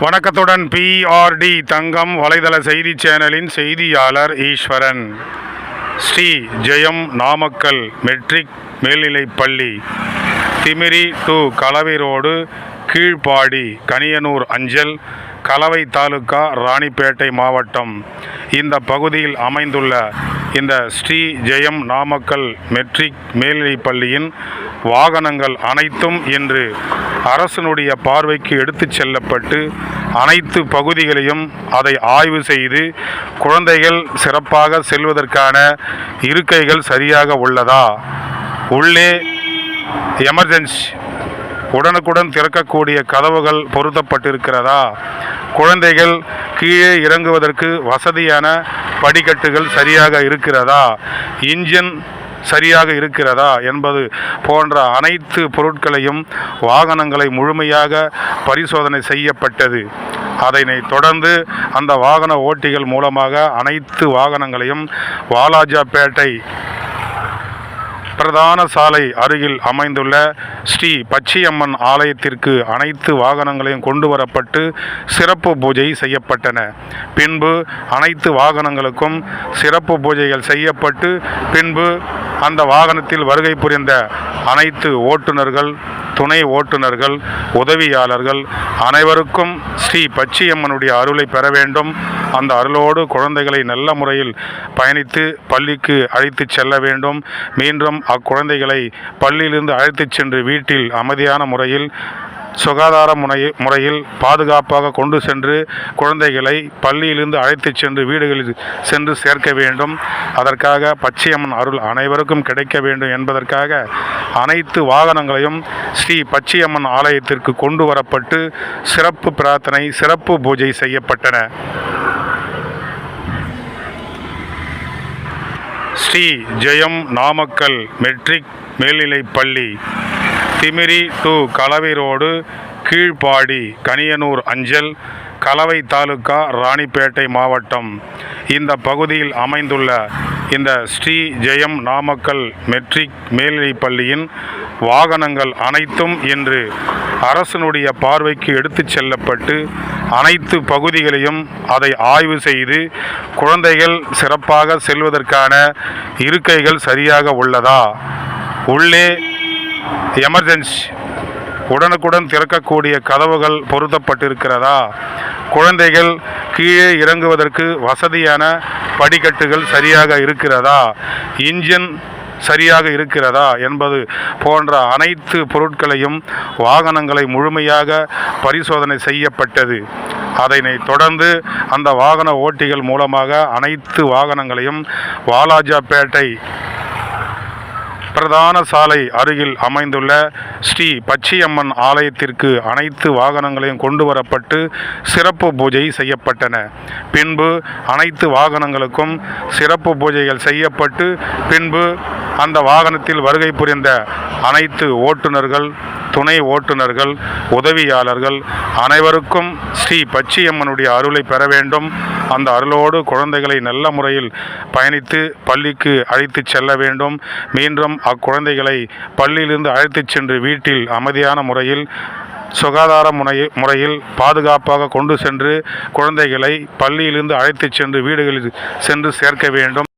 வணக்கத்துடன் பிஆர்டி தங்கம் வலைதள செய்தி சேனலின் செய்தியாளர் ஈஸ்வரன். ஸ்ரீ ஜெயம் நாமக்கல் மெட்ரிக் மேல்நிலைப் பள்ளி திமிரி டு கலவை ரோடு கீழ்ப்பாடி கனியனூர் அஞ்சல் கலவை தாலுகா ராணிப்பேட்டை மாவட்டம். இந்த பகுதியில் அமைந்துள்ள இந்த ஸ்ரீ ஜெயம் நாமக்கல் மெட்ரிக் மேல்நிலைப் பள்ளியின் வாகனங்கள் அனைத்தும் இன்று அரசனுடைய பார்வைக்கு எடுத்துச் செல்லப்பட்டு அனைத்து பகுதிகளையும் அதை ஆய்வு செய்து குழந்தைகள் சிறப்பாக செல்வதற்கான இருக்கைகள் சரியாக உள்ளதா? உள்ளே எமர்ஜென்சி உடனுக்குடன் திறக்கக்கூடிய கதவுகள் பொருத்தப்பட்டிருக்கிறதா? குழந்தைகள் கீழே இறங்குவதற்கு வசதியான படிக்கட்டுகள் சரியாக இருக்கிறதா? இன்ஜின் சரியாக இருக்கிறதா? என்பது போன்ற அனைத்து பொருட்களையும் வாகனங்களை முழுமையாக பரிசோதனை செய்யப்பட்டது. அதனை தொடர்ந்து அந்த வாகன ஓட்டிகள் மூலமாக அனைத்து வாகனங்களையும் வாலாஜாப்பேட்டை பிரதான சாலை அருகில் அமைந்துள்ள ஸ்ரீ பச்சையம்மன் ஆலயத்திற்கு அனைத்து வாகனங்களையும் கொண்டு வரப்பட்டு சிறப்பு பூஜை செய்யப்பட்டன. பின்பு அனைத்து வாகனங்களுக்கும் சிறப்பு பூஜைகள் செய்யப்பட்டு பின்பு அந்த வாகனத்தில் வருகை புரிந்த அனைத்து ஓட்டுநர்கள் துணை ஓட்டுநர்கள் உதவியாளர்கள் அனைவருக்கும் ஸ்ரீ பச்சியம்மனுடைய அருளை பெற வேண்டும். அந்த அருளோடு குழந்தைகளை நல்ல முறையில் பயணித்து பள்ளிக்கு அழைத்துச் செல்ல வேண்டும். மீண்டும் அக்குழந்தைகளை பள்ளியிலிருந்து அழைத்துச் சென்று வீட்டில் அமைதியான முறையில் சுகாதார முறை முறையில் பாதுகாப்பாக கொண்டு சென்று குழந்தைகளை பள்ளியிலிருந்து அழைத்துச் சென்று வீடுகளில் சென்று சேர்க்க வேண்டும். அதற்காக பச்சையம்மன் அருள் அனைவருக்கும் கிடைக்க வேண்டும் என்பதற்காக அனைத்து வாகனங்களையும் ஸ்ரீ பச்சையம்மன் ஆலயத்திற்கு கொண்டு வரப்பட்டு சிறப்பு பிரார்த்தனை சிறப்பு பூஜை செய்யப்பட்டன. ஸ்ரீ ஜெயம் நாமக்கல் மெட்ரிக் மேல்நிலைப் பள்ளி. திமிரி டு கலவை ரோடு கீழ்ப்பாடி கனியனூர் அஞ்சல் கலவை தாலுகா ராணிப்பேட்டை மாவட்டம். இந்த பகுதியில் அமைந்துள்ள இந்த ஸ்ரீ ஜெயம் நாமக்கல் மெட்ரிக் மேல்நிலைப்பள்ளியின் வாகனங்கள் அனைத்தும் இன்று அரசனுடைய பார்வைக்கு எடுத்துச் செல்லப்பட்டு அனைத்து பகுதிகளையும் அதை ஆய்வு செய்து குழந்தைகள் சிறப்பாக செல்வதற்கான இருக்கைகள் சரியாக உள்ளதா? உள்ளே எமர்ஜென்சி உடனுக்குடன் திறக்கக்கூடிய கதவுகள் பொருத்தப்பட்டிருக்கிறதா? குழந்தைகள் கீழே இறங்குவதற்கு வசதியான படிக்கட்டுகள் சரியாக இருக்கிறதா? இன்ஜின் சரியாக இருக்கிறதா? என்பது போன்ற அனைத்து பொருட்களையும் வாகனங்களை முழுமையாக பரிசோதனை செய்யப்பட்டது. அதனை தொடர்ந்து அந்த வாகன ஓட்டிகள் மூலமாக அனைத்து வாகனங்களையும் வாலாஜாப்பேட்டை பிரதான சாலை அருகில் அமைந்துள்ள ஸ்ரீ பச்சியம்மன் ஆலயத்திற்கு அனைத்து வாகனங்களையும் கொண்டு வரப்பட்டு சிறப்பு பூஜை செய்யப்பட்டன. பின்பு அனைத்து வாகனங்களுக்கும் சிறப்பு பூஜைகள் செய்யப்பட்டு பின்பு அந்த வாகனத்தில் வருகை புரிந்த அனைத்து ஓட்டுநர்கள் துணை ஓட்டுநர்கள் உதவியாளர்கள் அனைவருக்கும் ஸ்ரீ பச்சியம்மனுடைய அருளை பெற வேண்டும். அந்த அருளோடு குழந்தைகளை நல்ல முறையில் பயணித்து பள்ளிக்கு அழைத்துச் செல்ல வேண்டும். மீண்டும் அக்குழந்தைகளை பள்ளியிலிருந்து அழைத்துச் சென்று வீட்டில் அமைதியான முறையில் சுகாதார முறை முறையில் பாதுகாப்பாக கொண்டு சென்று குழந்தைகளை பள்ளியிலிருந்து அழைத்துச் சென்று வீடுகளில் சென்று சேர்க்க வேண்டும்.